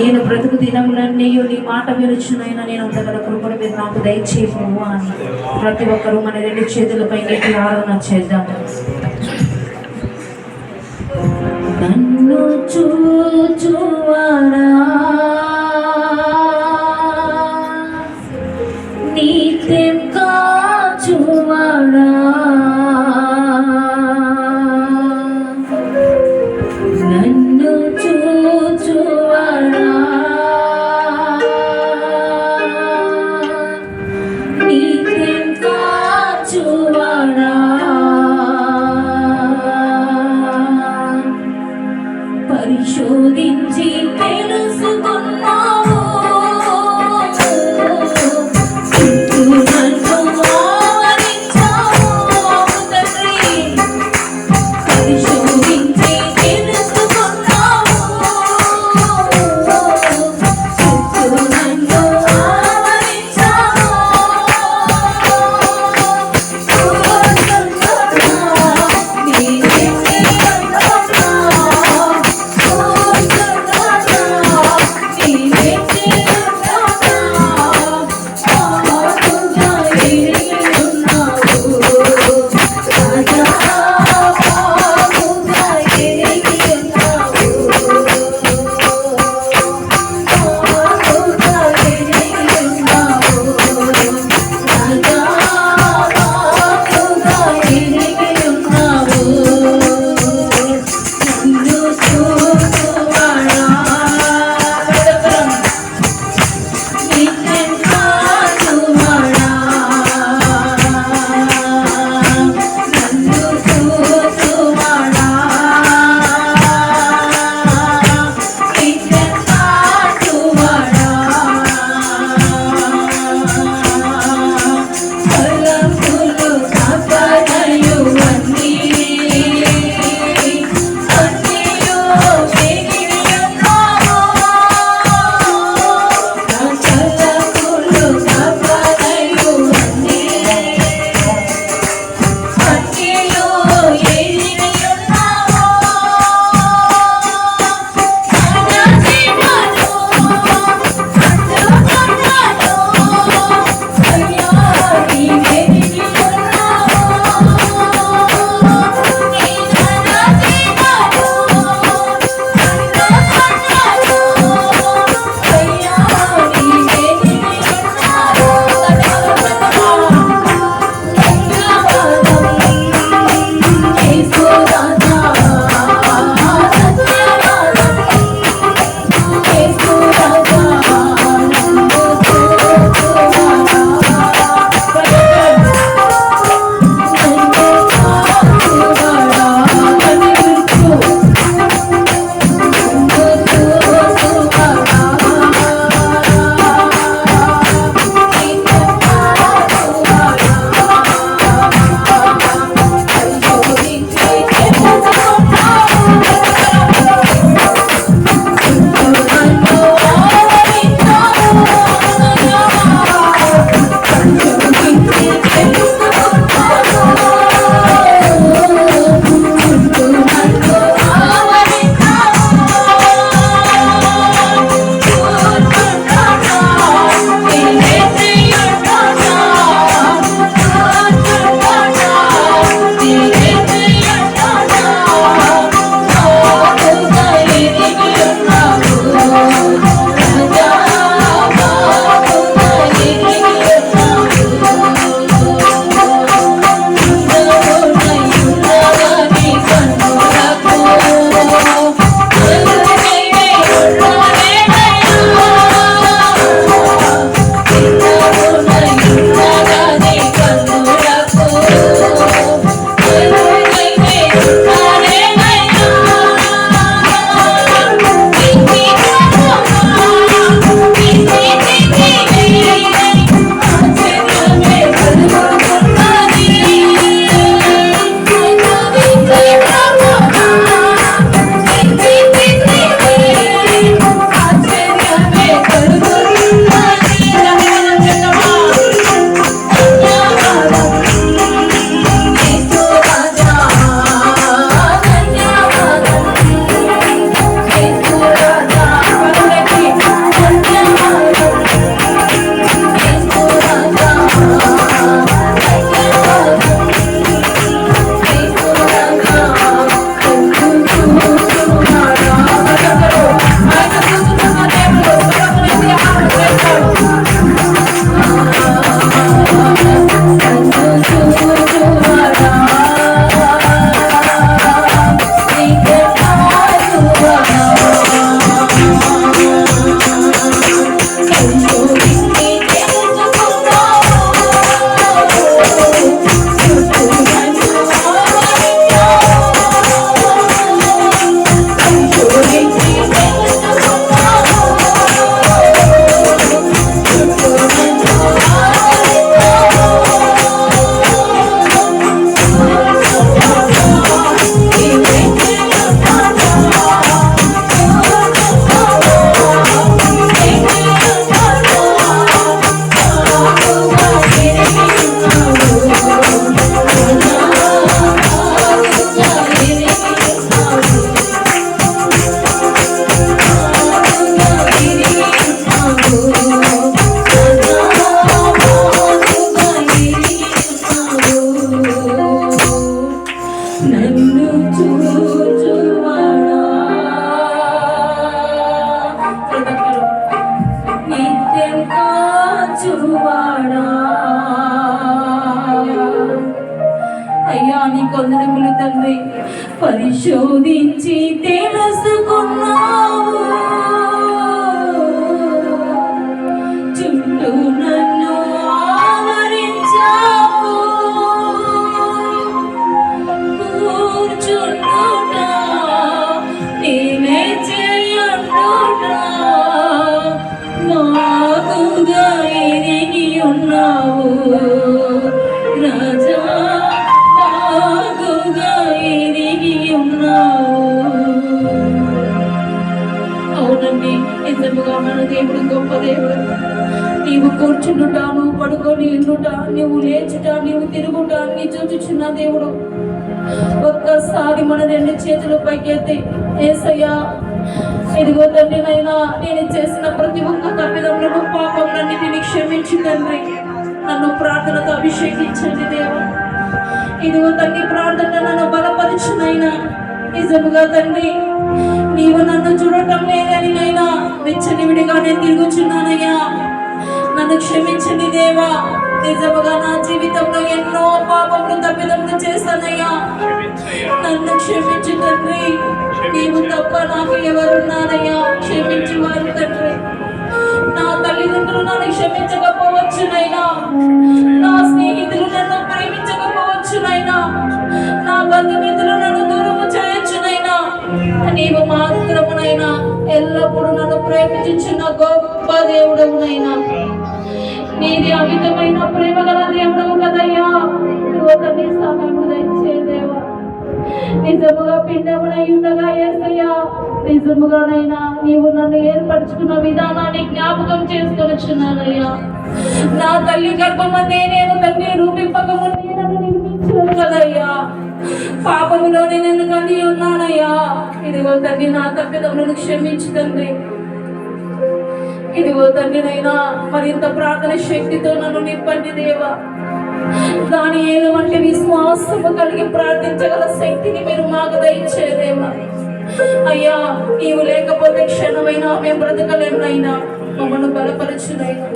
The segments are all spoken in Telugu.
నేను బ్రతుకు దినములన్నీ నీ మాట వినుచునైనా నేను ఉండగల కృపను మీరు నాకు దయచేయము అని ప్రతి ఒక్కరూ మన రెండు చేతులపై నీటి ఆరాధన చేద్దాం. నన్ను చూచువాడా? నిత్యం కాచువాడా? పరిశోధించి తెలుసుకున్నావు. చుట్టూ నన్ను ఆవరించావు. కూర్చున్నా నిజముగా మన దేవుడు గొప్ప దేవుడు. నీవు కూర్చుండుట నువ్వు పడుకొని ఉండుట నువ్వు లేచుట నీవు తిరుగుట నీ చూచుచున్న దేవుడు. ఒక్కసారి మన రెండు చేతులు పైకెత్తి ఏసయ్యా ఇదిగో తండ్రి నైనా నేను చేసిన ప్రతి ఒక్క తప్పిదములను పాపములన్నిటిని క్షమించి తండ్రి. నన్ను ప్రార్థనతో అభిషేకించండి దేవా. ఇదిగో తండ్రి ప్రార్థన నన్ను బలపరచునైనా నిజముగా తండ్రి నీవు నన్ను చూడటం లేదని నైనా వెచ్చనివిడిగా నేను తిరుగుచున్నానయ్యా. నన్ను క్షమించండి దేవా. నిజముగా నా జీవితంలో ఎన్నో పాపములు తప్పిదములు చేశానయ్యా. నన్ను క్షమించు తండ్రి. నీవు తప్ప నాకు ఎవరున్నారయ్యా? క్షమించి వారు తండ్రి. నా తల్లిదండ్రులు నన్ను క్షమించకపోవచ్చునైనా నా స్నేహితులు నన్ను ప్రేమించకపోవచ్చునైనా నా బంధువులు నీవు మాత్రమునైనా ఎల్లప్పుడూ నన్ను ప్రేమించున్న గొప్ప దేవుడవునైనా నీది అమితమైన ప్రేమ గల దేవుడవు కదయ్యా. నువ్వు తండ్రి సహాయం దయచే దేవా. నిజముగా పిండమునై ఉండగా ఏసయ్యా. నిజముగానైనా నీవు నన్ను ఏర్పరచుకున్న విధానాన్ని జ్ఞాపకం చేసుకొనిచున్నానయ్యా నా తల్లి గర్భమందే నేను తల్లి రూపింపక ముందే నన్ను నిర్మించను కదయ్యా. పాపములోనే నేను కలిగి ఉన్నానయ్యా. ఇదిగో తండ్రి నా తప్పిదములను క్షమించు తండ్రి. ఇదిగో తండ్రినైనా మరింత ప్రార్థన శక్తితో నన్ను నింపండి దేవా. దాని ఏదో వంటి విశ్వాసము కలిగి ప్రార్థించగల శక్తిని మీరు మాకు దయచేదేవా అయ్యా నీవు లేకపోతే క్షణమైనా మేము బ్రతకలేమునైనా. మమ్మల్ని బలపరచునైనా.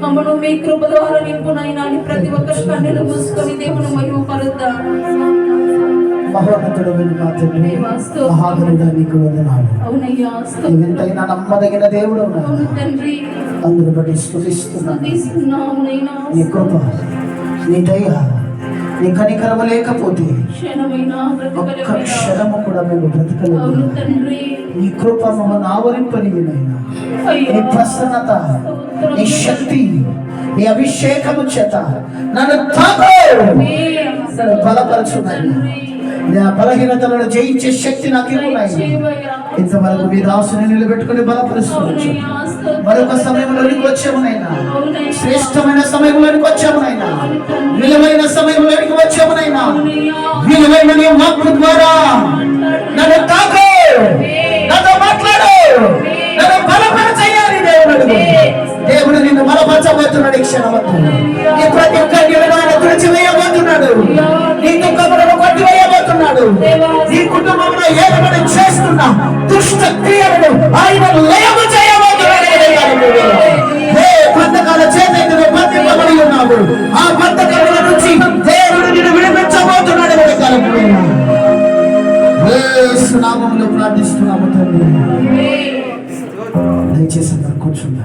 మమ్మల్ని మీ కృప ద్వారా నింపునైనా అని ప్రతి ఒక్కరి కన్నులు మూసుకొని దేవుని మహిమ పరుద్దాం మహోన్నతుడు మా తండ్రి మహాగరుడ నీకు వందనాలు. నీవెంతైనా నమ్మదగిన దేవుడు తండ్రి. బట్టి స్తుతిస్తున్నామునైనా నీ కృప నీ దయ నీ కనికరము లేకపోతే ఒక్క క్షణము కూడా మేము తండ్రి. నీ కృప మమ్మల్ని ఆవరింపని నీ ప్రసన్నత నీ శక్తి నీ అభిషేకము చేత నన్ను బలపరచున్నాయి నా బలహీనతలను జయించే శక్తి నాకు ఇవ్వలేదు ఇంతవరకు మీ దాసుని నిలబెట్టుకుని బలపరుస్తున్నాను మరొక సమయంలోనికి వచ్చామునైనా. శ్రేష్టమైన సమయంలోనికి వచ్చామునైనా. విలువైన సమయంలోనికి వచ్చామునైనా. విలువైన నీ వాక్కు ద్వారా నన్ను తాకు. నాతో మాట్లాడు. నన్ను బలపరచేయాలి దేవుడు దేవుడు నిన్ను బలపరచబోతున్నాడు ఈ క్షణమంతా నీ ప్రతి ఒక్కరిని ఆయన తుడిచివేయబోతున్నాడు. నీ కుటుంబంలో ఏదైనా చేస్తున్న దుష్ట క్రియలను ఆయన లయము చేయబోతున్నాడు బంధకాల చేత బంధింపబడి ఉన్నావు ఆ బంధకాల నుంచి దేవుడు నిన్ను విడిపించబోతున్నాడు ఈ కాలంలో ప్రార్థిస్తున్నాము తండ్రి. దయచేసి అందరు కూర్చుంటాను